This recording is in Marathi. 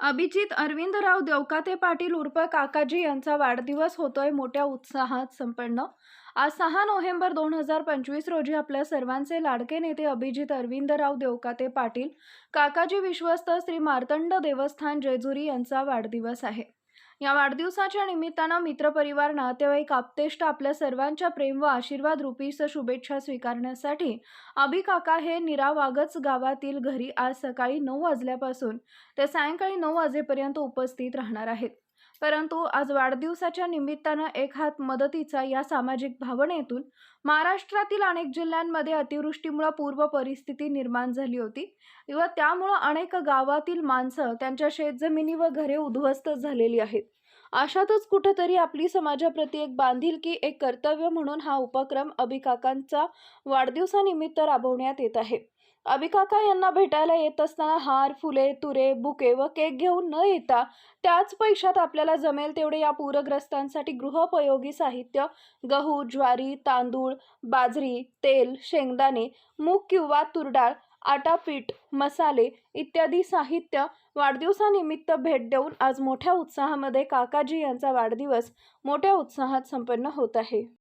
अभिजित अरविंदराव देवकाते पाटील उर्फ काकाजी यांचा वाढदिवस होतोय मोठ्या उत्साहात संपन्न. आज सहा नोव्हेंबर दोन हजार पंचवीस रोजी आपल्या सर्वांचे लाडके नेते अभिजित अरविंदराव देवकाते पाटील काकाजी विश्वस्त श्री मार्तंड देवस्थान जेजुरी यांचा वाढदिवस आहे. या वाढदिवसाच्या निमित्तानं मित्रपरिवार नातेवाईक आप्तेष्ट आपल्या सर्वांच्या प्रेम व आशीर्वाद रूपीस शुभेच्छा स्वीकारण्यासाठी अभि काका हे निरावागच गावातील घरी आज सकाळी नऊ वाजल्यापासून ते सायंकाळी नऊ वाजेपर्यंत उपस्थित राहणार आहेत. परंतु आज वाढदिवसाच्या निमित्तानं एक हात मदतीचा या सामाजिक भावनेतून महाराष्ट्रातील अनेक जिल्ह्यांमध्ये अतिवृष्टीमुळे पूर्व परिस्थिती निर्माण झाली होती व त्यामुळं अनेक गावातील माणसं त्यांच्या शेतजमिनी व घरे उद्ध्वस्त झालेली आहेत. अशातच कुठेतरी आपली समाजाप्रती एक बांधिलकी एक कर्तव्य म्हणून हा उपक्रम अभिकाकांचा वाढदिवसानिमित्त राबवण्यात येत आहे. अभिकाका यांना भेटायला येत असताना हार फुले तुरे बुके व केक घेऊन न येता त्याच पैशात आपल्याला जमेल तेवढे या पूरग्रस्तांसाठी गृहोपयोगी साहित्य गहू ज्वारी तांदूळ बाजरी तेल शेंगदाणे मूग किंवा तुरडाळ आटापीठ मसाले इत्यादी साहित्य वाढदिवसानिमित्त भेट देऊन आज मोठ्या उत्साहामध्ये काकाजी यांचा वाढदिवस मोठ्या उत्साहात संपन्न होत आहे.